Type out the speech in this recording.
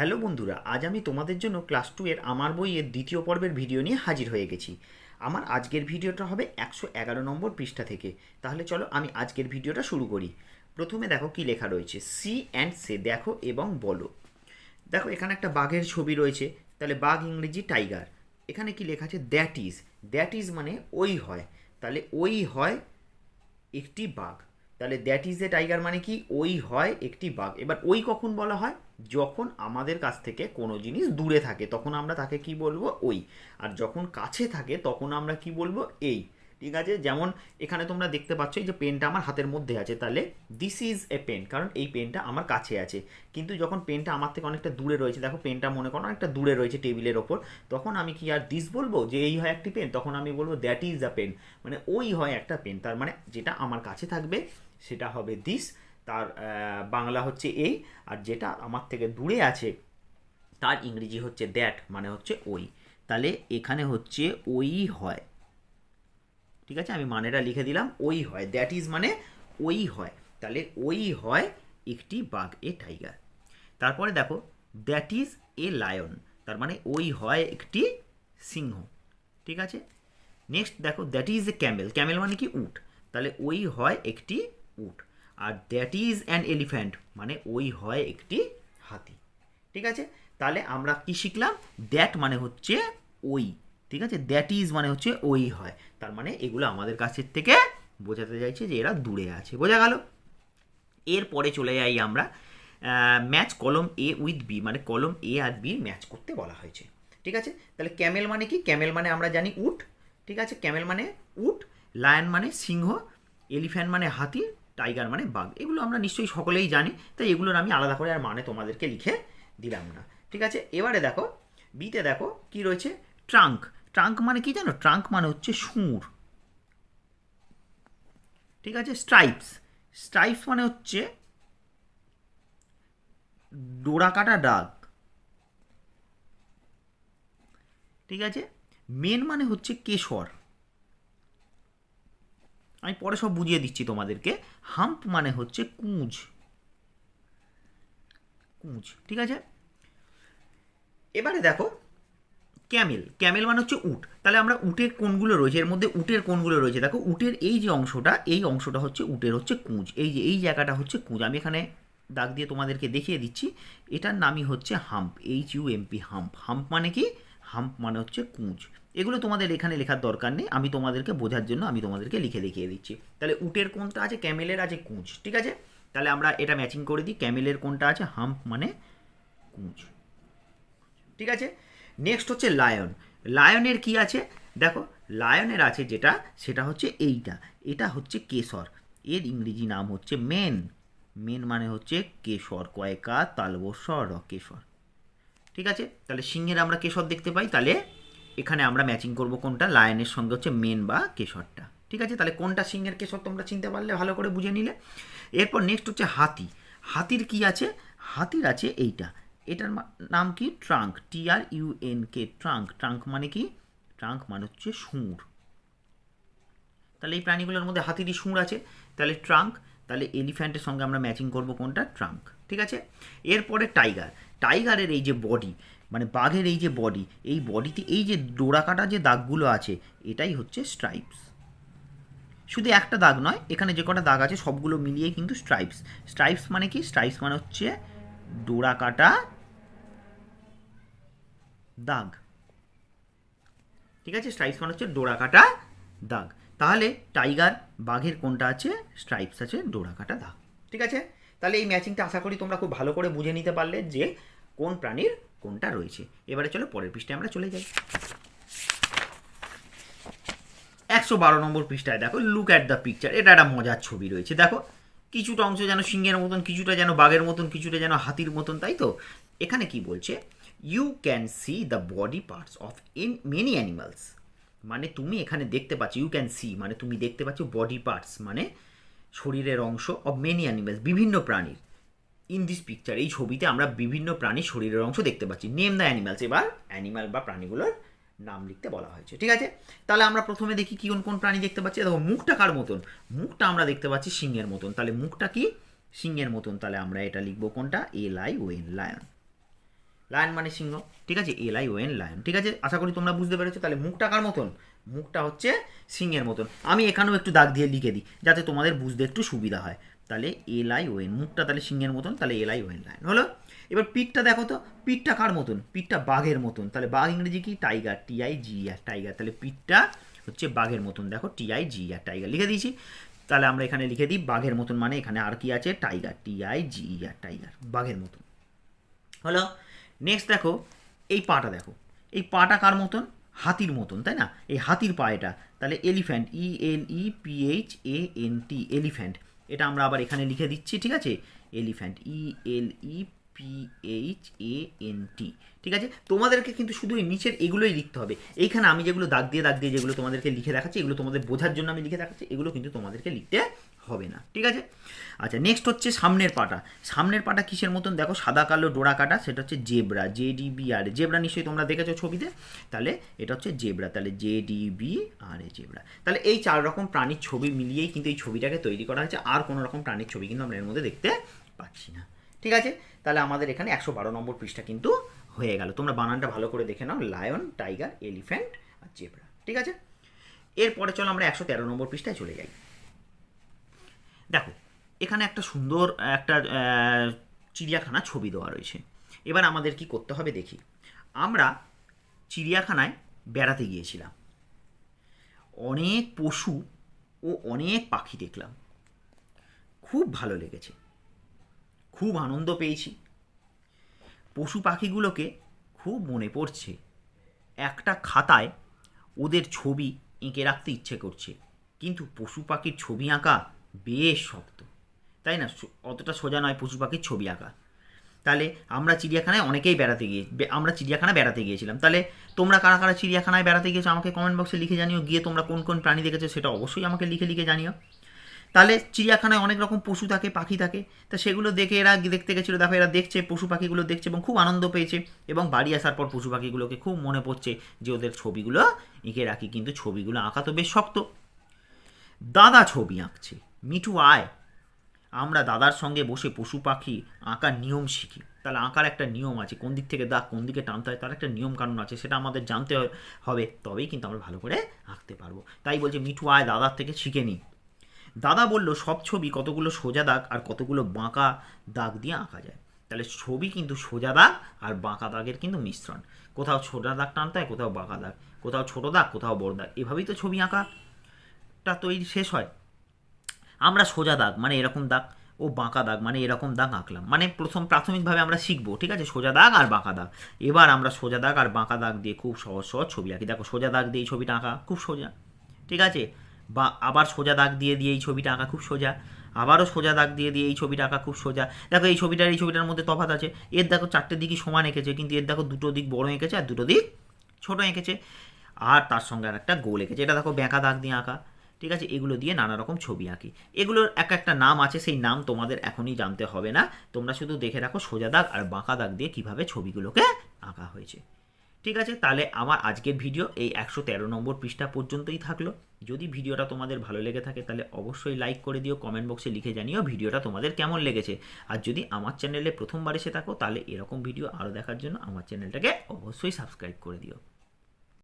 Hello বন্ধুরা, আজ আমি তোমাদের জন্য ক্লাস টু এর আমার বইয়ের দ্বিতীয় পর্বের ভিডিও নিয়ে হাজির হয়ে গেছি। আমার আজকের ভিডিওটা হবে একশো এগারো নম্বর পৃষ্ঠা থেকে। তাহলে চলো আমি আজকের ভিডিওটা শুরু করি। প্রথমে দেখো কি লেখা রয়েছে, সি অ্যান্ড সে দেখো এবং বলো। দেখো, এখানে একটা বাঘের ছবি রয়েছে, তাহলে বাঘ ইংরেজি টাইগার। এখানে কি লেখা আছে, দ্যাট ইজ। দ্যাট ইজ মানে ওই হয়। তাহলে ওই হয় একটি বাঘ। তাহলে দ্যাট ইজ এ টাইগার মানে কি, ওই হয় একটি বাঘ। এবার ওই কখন বলা হয়? যখন আমাদের কাছ থেকে কোনো জিনিস দূরে থাকে, তখন আমরা তাকে কি বলব? ওই। আর যখন কাছে থাকে, তখন আমরা কি বলব? এই। ঠিক আছে? যেমন এখানে তোমরা দেখতে পাচ্ছ যে পেনটা আমার হাতের মধ্যে আছে, তাহলে দিস ইজ এ পেন কারণ এই পেনটা আমার কাছে আছে। কিন্তু যখন পেনটা আমার থেকে অনেকটা দূরে রয়েছে, দেখো পেনটা মনে করো অনেকটা দূরে রয়েছে টেবিলের ওপর, তখন আমি কি আর দিস বলব? যে এই হয় একটি পেন তখন আমি বলব দ্যাট ইজ আ পেন মানে ওই হয় একটা পেন তার মানে যেটা আমার কাছে থাকবে, সেটা হবে দিস তার বাংলা হচ্ছে এই আর যেটা আমার থেকে দূরে আছে, তার ইংরেজি হচ্ছে দ্যাট মানে হচ্ছে ওই। তাহলে এখানে হচ্ছে ওই হয়। ঠিক আছে? আমি মানেটা লিখে দিলাম, ওই হয়। দ্যাট ইজ মানে ওই হয়। তাহলে ওই হয় একটি বাঘ, এ টাইগার তারপরে দেখো দ্যাট ইজ এ লায়ন তার মানে ওই হয় একটি সিংহ। ঠিক আছে? নেক্সট দেখো that is a camel camel মানে কি? উট। তাহলে ওই হয় একটি উট। আর দ্যাট ইজ অ্যান এলিফ্যান্ট মানে ওই হয় একটি হাতি। ঠিক আছে? তাহলে আমরা কি শিখলাম? দ্যাট মানে হচ্ছে ওই। ঠিক আছে? দ্যাট ইজ মানে হচ্ছে ওই হয়। তার মানে এগুলো আমাদের কাছের থেকে বোঝাতে চাইছে যে এরা দূরে আছে। বোঝা গেল? এরপরে চলে যাই আমরা। ম্যাচ কলম এ উইথ বি মানে কলম এ আর বি ম্যাচ করতে বলা হয়েছে। ঠিক আছে? তাহলে ক্যামেল মানে কি? ক্যামেল মানে আমরা জানি উট। ঠিক আছে? ক্যামেল মানে উট। লায়ন মানে সিংহ। এলিফ্যান্ট মানে হাতি। টাইগার মানে বাঘ এগুলো আমরা নিশ্চয়ই সকলেই জানি, তাই এগুলোর আমি আলাদা করে আর মানে তোমাদেরকে লিখে দিলাম না। ঠিক আছে? এবারে দেখো বিতে দেখো কি রয়েছে? ট্রাঙ্ক ট্রাঙ্ক মানে কি জানো? ট্রাঙ্ক মানে হচ্ছে সুর ঠিক আছে? স্ট্রাইপস স্ট্রাইপস মানে হচ্ছে ডোরা কাটা দাগ। ঠিক আছে? মেন মানে হচ্ছে কেশর। আমি পরে সব বুঝিয়ে দিচ্ছি তোমাদেরকে। হাম্প মানে হচ্ছে কুঁজ। কুঁজ, ঠিক আছে? এবারে দেখো, ক্যামেল। ক্যামেল মানে হচ্ছে উট। তাহলে আমরা উটের কোনগুলো রয়েছে, এর মধ্যে উটের কোনগুলো রয়েছে। দেখো, উটের এই যে অংশটা, এই অংশটা হচ্ছে উটের হচ্ছে কুঁজ। এই যে, এই জায়গাটা হচ্ছে কুঁজ। আমি এখানে দাগ দিয়ে তোমাদেরকে দেখিয়ে দিচ্ছি। এটার নামই হচ্ছে hump H U M P hump. Hump মানে কি? হাম্প মানে হচ্ছে কুঁজ। এগুলো তোমাদের এখানে লেখার দরকার নেই। আমি তোমাদেরকে বোঝার জন্য আমি তোমাদেরকে লিখে দেখিয়ে দিচ্ছি। তাহলে উটের কোনটা আছে, ক্যামেলের আছে কুঁজ, ঠিক আছে? তাহলে আমরা এটা ম্যাচিং করে দিই। ক্যামেলের কোনটা আছে, হাম্প মানে কুঁজ। ঠিক আছে? নেক্সট হচ্ছে লায়ন লায়নের কি আছে? দেখো লায়নের আছে যেটা, সেটা হচ্ছে এইটা। এটা হচ্ছে কেশর। এর ইংরেজি নাম হচ্ছে মেন। মেন মানে হচ্ছে কেশর, কয়কা তালবস্য র কেশর ঠিক আছে? তাহলে সিংহের আমরা কেশর দেখতে পাই। তাহলে এখানে আমরা ম্যাচিং করব কোনটা? লায়নের সঙ্গে হচ্ছে মেন বা কেশরটা। ঠিক আছে? তাহলে কোনটা সিংহের কেশর তোমরা চিনতে পারলে, ভালো করে বুঝে নিলে। এরপর নেক্সট হচ্ছে হাতি। হাতির কি আছে? হাতির আছে এইটা। এটার নাম কি? Trunk. T R U N K trunk. Trunk মানে কি? ট্রাঙ্ক মানে হচ্ছে সুর তাহলে এই প্রাণীগুলোর মধ্যে হাতিরই সুর আছে। তাহলে ট্রাঙ্ক। তাহলে এলিফ্যান্টের সঙ্গে আমরা ম্যাচিং করব কোনটা? ট্রাঙ্ক। ঠিক আছে? এরপরে টাইগার টাইগারের এই যে বডি মানে বাঘের এই যে বডি এই বডিতে এই যে ডোরা কাটা যে দাগগুলো আছে, এটাই হচ্ছে স্ট্রাইপস শুধু একটা দাগ নয়, এখানে যে কটা দাগ আছে, সবগুলো মিলিয়ে কিন্তু স্ট্রাইপস স্ট্রাইপস মানে কি? স্ট্রাইপস মানে হচ্ছে ডোরা কাটা দাগ। ঠিক আছে? স্ট্রাইপস মানে হচ্ছে ডোরা কাটা দাগ। তাহলে টাইগার বাঘের কোনটা আছে? স্ট্রাইপস আছে ডোরা কাটা দাগ। ঠিক আছে? তাহলে এই ম্যাচিংটা আশা করি তোমরা খুব ভালো করে বুঝে নিতে পারলে যে কোন প্রাণীর কোনটা রয়েছে। এবারে চলো পরের পৃষ্ঠে আমরা চলে যাই। একশো বারো নম্বর পৃষ্ঠায় দেখো লুক অ্যাট দ্য পিকচার এটা একটা মজার ছবি রয়েছে। দেখো, কিছুটা অংশ যেন সিংহের মতন, কিছুটা যেন বাঘের মতন, কিছুটা যেন হাতির মতন, তাই তো? এখানে কি বলছে? You can see the body parts of in many animals মানে তুমি এখানে দেখতে পাচ্ছ ইউ ক্যান সি মানে তুমি দেখতে পাচ্ছ বডি পার্টস মানে শরীরের অংশ অব মেনি অ্যানিমালস বিভিন্ন প্রাণীর ইন দিস পিকচার এই ছবিতে আমরা বিভিন্ন প্রাণীর শরীরের অংশ দেখতে পাচ্ছি। নেম দ্য অ্যানিমালস এবার। অ্যানিমাল বা প্রাণীগুলোর নাম লিখতে বলা হয়েছে। ঠিক আছে? তাহলে আমরা প্রথমে দেখি কি কোন কোন প্রাণী দেখতে পাচ্ছি। দেখো, মুখটা কার মতন? মুখটা আমরা দেখতে পাচ্ছি সিংহের মতন। তাহলে মুখটা কি? সিংহের মতন। তাহলে আমরা এটা লিখব কোনটা? L I O N lion lion মানে সিংহ। ঠিক আছে? L I O N lion. ঠিক আছে? আশা করি তোমরা বুঝতে পেরেছ। তাহলে মুখটা কার মতন? মুখটা হচ্ছে সিংহের মতন। আমি এখানেও একটু দাগ দিয়ে লিখে দিই, যাতে তোমাদের বুঝতে একটু সুবিধা হয়। তাহলে এল আই ও এন, মুখটা তাহলে সিংহের মতন, তাহলে L I O N lion. হলো? এবার পিঠটা দেখো তো। পিঠটা কার মতন? পিঠটা বাঘের মতন। তাহলে বাঘ ইংরেজি কি? Tiger. T I G R, tiger. তাহলে পিঠটা হচ্ছে বাঘের মতন। দেখো, টি আই জি আর, টাইগার। লিখে দিয়েছি। তাহলে আমরা এখানে লিখে দিই, বাঘের মতন মানে এখানে আর কি আছে? Tiger. T I G R, tiger. বাঘের মতন। হলো? নেক্সট দেখো, এই পাটা দেখো। এই পাটা কার মতন? হাতির মতন, তাই না? এই হাতির পা এটা। তাহলে elephant E L E P H A N T elephant এটা আমরা আবার এখানে লিখে দিচ্ছি, ঠিক আছে? Elephant E L E P H A N T ঠিক আছে? তোমাদেরকে কিন্তু শুধু এই নিচের এগুলোই লিখতে হবে। এইখানে আমি যেগুলো দাগ দিয়ে দাগ দিয়ে যেগুলো তোমাদেরকে লিখে দেখাচ্ছি, এগুলো তোমাদের বোঝার জন্য আমি লিখে দেখাচ্ছি, এগুলো কিন্তু তোমাদেরকে লিখতে হবে না, ঠিক আছে? আচ্ছা নেক্সট হচ্ছে সামনের পাটা। সামনের পাটা কিসের মতন? দেখো, সাদা, কালো, ডোরা, কাটা, সেটা হচ্ছে zebra, Z D B R, zebra নিশ্চয়ই তোমরা দেখেছ ছবিতে? তাহলে এটা হচ্ছে জেব্রা, তাহলে Z D B R zebra. তাহলে এই চার রকম প্রাণীর ছবি মিলিয়েই কিন্তু এই ছবিটাকে তৈরি করা হয়েছে, আর কোনো রকম প্রাণীর ছবি কিন্তু আমরা এর মধ্যে দেখতে পাচ্ছি না। ঠিক আছে? তাহলে আমাদের এখানে একশো বারো নম্বর পৃষ্ঠা কিন্তু হয়ে গেল। তোমরা বানানটা ভালো করে দেখে নাও। লায়ন, টাইগার, এলিফ্যান্ট আর জেব্রা। ঠিক আছে? এরপরে চলো আমরা একশো তেরো নম্বর পৃষ্ঠায় চলে যাই। দেখো, এখানে একটা সুন্দর, একটা চিড়িয়াখানা ছবি দেওয়া রয়েছে। এবার আমাদের কি করতে হবে দেখি? আমরা চিড়িয়াখানায় বেড়াতে গিয়েছিলাম। অনেক পশু ও অনেক পাখি দেখলাম। খুব ভালো লেগেছে। খুব আনন্দ পেয়েছি। পশু পাখিগুলোকে খুব মনে পড়ছে। একটা খাতায় ওদের ছবি এঁকে রাখতে ইচ্ছে করছে। কিন্তু পশু পাখির ছবি আঁকা বেশ শক্ত। তাই না? অতটা সোজা নয় পশু পাখির ছবি আঁকা। তাহলে আমরা চিড়িয়াখানায় অনেকেই বেড়াতে গিয়ে আমরা চিড়িয়াখানায় বেড়াতে গিয়েছিলাম। তাহলে তোমরা কারা কারা চিড়িয়াখানায় বেড়াতে গিয়েছো আমাকে কমেন্ট বক্সে লিখে জানিও। গিয়ে তোমরা কোন কোন প্রাণী দেখেছ সেটা অবশ্যই আমাকে লিখে লিখে জানিও। তাহলে চিড়িয়াখানায় অনেক রকম পশু থাকে, পাখি থাকে। তা সেগুলো দেখে এরা দেখতে গেছিল, দেখো এরা দেখছে, পশু পাখিগুলো দেখছে এবং খুব আনন্দ পেয়েছে এবং বাড়ি আসার পর পশু পাখিগুলোকে খুব মনে পড়ছে যে ওদের ছবিগুলো এঁকে রাখি, কিন্তু ছবিগুলো আঁকা তো বেশ শক্ত। দাদা ছবি আঁকছে, মিঠু আয়। আমরা দাদার সঙ্গে বসে পশু পাখি আঁকার নিয়ম শিখি। তাহলে আঁকার একটা নিয়ম আছে, কোন দিক থেকে দাগ কোন দিকে টানতে হয় তার একটা নিয়ম কানুন আছে, সেটা আমাদের জানতে হবে, তবেই কিন্তু আমরা ভালো করে আঁকতে পারব। তাই বলছে, মিঠু আয়, দাদার থেকে শিখে নিই দাদা বলল, সব ছবি কতগুলো সোজা দাগ আর কতগুলো বাঁকা দাগ দিয়ে আঁকা যায়। তাহলে ছবি কিন্তু সোজা দাগ আর বাঁকা দাগের কিন্তু মিশ্রণ। কোথাও সোজা দাগ টানতে হয়, কোথাও বাঁকা দাগ। কোথাও ছোট দাগ, কোথাও বড় দাগ। এভাবেই তো ছবি আঁকাটা তৈরি শেষ হয়। আমরা সোজা দাগ মানে এরকম দাগ। ও বাঁকা দাগ মানে এরকম দাগ আঁকলাম। মানে প্রথম প্রাথমিকভাবে আমরা শিখব, ঠিক আছে? সোজা দাগ আর বাঁকা দাগ। এবার আমরা সোজা দাগ আর বাঁকা দাগ দিয়ে খুব সহজ সহজ ছবি আঁকি। দেখো, সোজা দাগ দিয়ে ছবিটা আঁকা, খুব সোজা। ঠিক আছে? বা আবার সোজা দাগ দিয়ে দিয়ে এই ছবিটা আঁকা খুব সোজা, আবারও সোজা দাগ দিয়ে দিয়ে এই ছবিটা আঁকা খুব সোজা। দেখো এই ছবিটার এই ছবিটার মধ্যে তফাৎ আছে। এর দেখো চারটে দিকই সমান এঁকেছে, কিন্তু এর দেখো দুটো দিক বড় এঁকেছে আর দুটো দিক ছোটো এঁকেছে। আর তার সঙ্গে আর একটা গোল এঁকেছে। এটা দেখো বেঁকা দাগ দিয়ে আঁকা। ঠিক আছে? এগুলো দিয়ে নানা রকম ছবি আঁকি। এগুলোর এক একটা নাম আছে, সেই নাম তোমাদের এখনই জানতে হবে না। তোমরা শুধু দেখে রাখো সোজা দাগ আর বাঁকা দাগ দিয়ে কীভাবে ছবিগুলোকে আঁকা হয়েছে। ঠিক আছে? তাহলে আমার আজকের ভিডিও এই একশো তেরো নম্বর পৃষ্ঠা পর্যন্তই থাকল। যদি ভিডিওটা তোমাদের ভালো লেগে থাকে, তাহলে অবশ্যই লাইক করে দিও কমেন্ট বক্সে লিখে জানিও ভিডিওটা তোমাদের কেমন লেগেছে। আর যদি আমার চ্যানেলে প্রথমবার এসে থাকো, তাহলে এরকম ভিডিও আরও দেখার জন্য আমার চ্যানেলটাকে অবশ্যই সাবস্ক্রাইব করে দিও।